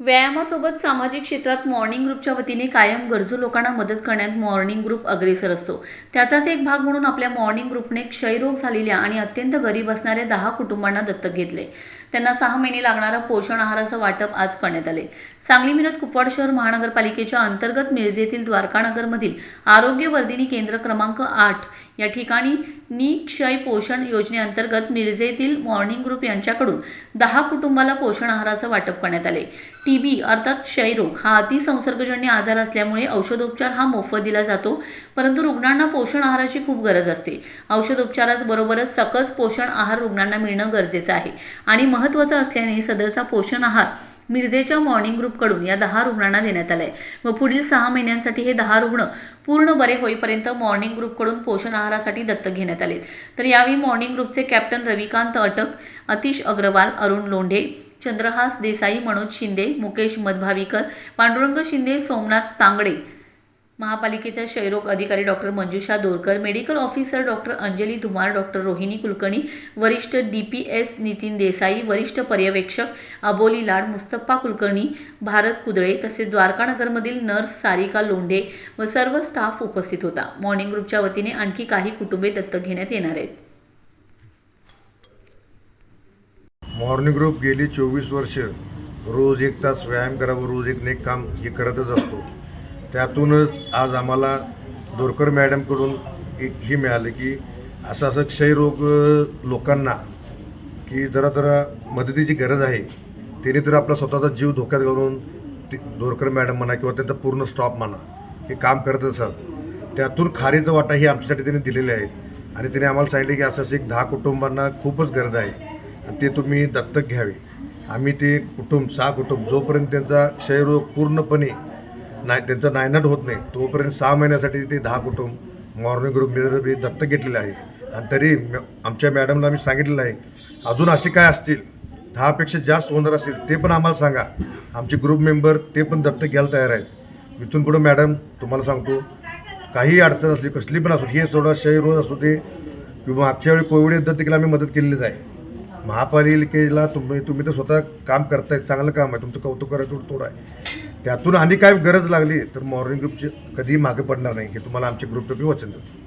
व्यायामासोबत सामाजिक क्षेत्रात मॉर्निंग ग्रुपच्या वतीने कायम गरजू लोकांना मदत करण्यात मॉर्निंग ग्रुप अग्रेसर असतो. त्याचाच एक भाग म्हणून आपल्या मॉर्निंग ग्रुपने क्षयरोग झालेल्या आणि अत्यंत गरीब असणाऱ्या दहा कुटुंबांना दत्तक घेतले. त्यांना सहा महिने लागणारा पोषण आहाराचं वाटप आज करण्यात आले. सांगली मिरज कुपवाड शहर महानगरपालिकेच्या अंतर्गत मिरजेतील द्वारकानगरमधील आरोग्य वर्धिनी केंद्र क्रमांक आठ या ठिकाणी निक्षय पोषण योजनेअंतर्गत मिरजेतील मॉर्निंग ग्रुप यांच्याकडून दहा कुटुंबाला पोषण आहाराचं वाटप करण्यात आले. टी बी अर्थात क्षयरोग हा अतिसंसर्गजन्य आजार असल्यामुळे औषधोपचार हा मोफत दिला जातो परंतु रुग्णांना पोषण आहाराची खूप गरज असते. औषधोपचाराबरोबरच सकस पोषण आहार रुग्णांना मिळणं गरजेचं आहे. आणि महत्त्वाचं असल्याने सदरचा पोषण आहार मिरजेच्या मॉर्निंग ग्रुपकडून या दहा रुग्णांना देण्यात आलं आहे व पुढील सहा महिन्यांसाठी हे दहा रुग्ण पूर्ण बरे होईपर्यंत मॉर्निंग ग्रुपकडून पोषण आहारासाठी दत्तक घेण्यात आले तर यावेळी मॉर्निंग ग्रुपचे कॅप्टन रविकांत अटक अतिश अग्रवाल अरुण लोंढे चंद्रहास देसाई मनोज शिंदे मुकेश मधभावीकर पांडुरंग शिंदे सोमनाथ तांगडे महापालिकेच्या क्षयरोग अधिकारी doctor Manjusha Dorkar medical officer doctor Anjali Dhumar doctor Rohini Kulkarni वरिष्ठ D P S Nitin Desai वरिष्ठ पर्यवेक्षक अबोली लाड मुस्तप्पा कुलकर्णी भारत कुदळे तसेच द्वारकानगरमधील नर्स सारिका लोंढे व सर्व स्टाफ उपस्थित होता. मॉर्निंग ग्रुपच्या वतीने आणखी काही कुटुंबे दत्तक घेण्यात येणार आहेत. मॉर्निंग ग्रुप गेली चोवीस वर्ष. रोज एक तास व्यायाम करावं रोज एक नेक काम हे करतच असतो. त्यातूनच आज आम्हाला दोरकर मॅडमकडून एक हे मिळालं की असं असं क्षयरोग लोकांना की जरा जरा मदतीची गरज आहे. त्याने तर आपला स्वतःचा जीव धोक्यात घालून ते दोरकर मॅडम म्हणा किंवा त्यांचा पूर्ण स्टॉप म्हणा हे काम करत असतात त्यातून खारीचा वाटा ही आमच्यासाठी त्यांनी दिलेले आहे. आणि त्याने आम्हाला सांगितले की असं असं एक दहा कुटुंबांना खूपच गरज आहे. आणि ते तुम्ही दत्तक घ्यावे. आम्ही ते कुटुंब सहा कुटुंब जोपर्यंत त्यांचा क्षयरोग पूर्णपणे नाही त्यांचा नायनाट होत नाही. तोपर्यंत सहा महिन्यासाठी ते दहा कुटुंब मॉर्निंग ग्रुप मिरर बी दत्तक घेतलेले आहे आणि तरी आमच्या मॅडमला आम्ही सांगितलेलं आहे अजून असे काय असतील? दहापेक्षा जास्त होणार असतील ते पण आम्हाला सांगा. आमचे ग्रुप मेंबर ते पण दत्तक घ्यायला तयार आहेत. इथून पुढं मॅडम तुम्हाला सांगतो काही अडचण असली कसली पण असो हे सोडा क्षयरोग असू दे किंवा मागच्या वेळी कोविड युद्धात देखील आम्ही मदत केलेलीच आहे. महापालिकेला तुम्ही तुम्ही तर स्वतः काम करताय चांगलं काम आहे तुमचं कौतुक करायचं थोडं आहे. त्यातून आणि काय गरज लागली तर मॉर्निंग ग्रुपची कधीही मागे पडणार नाही हे तुम्हाला आमचे ग्रुप वचन देतो.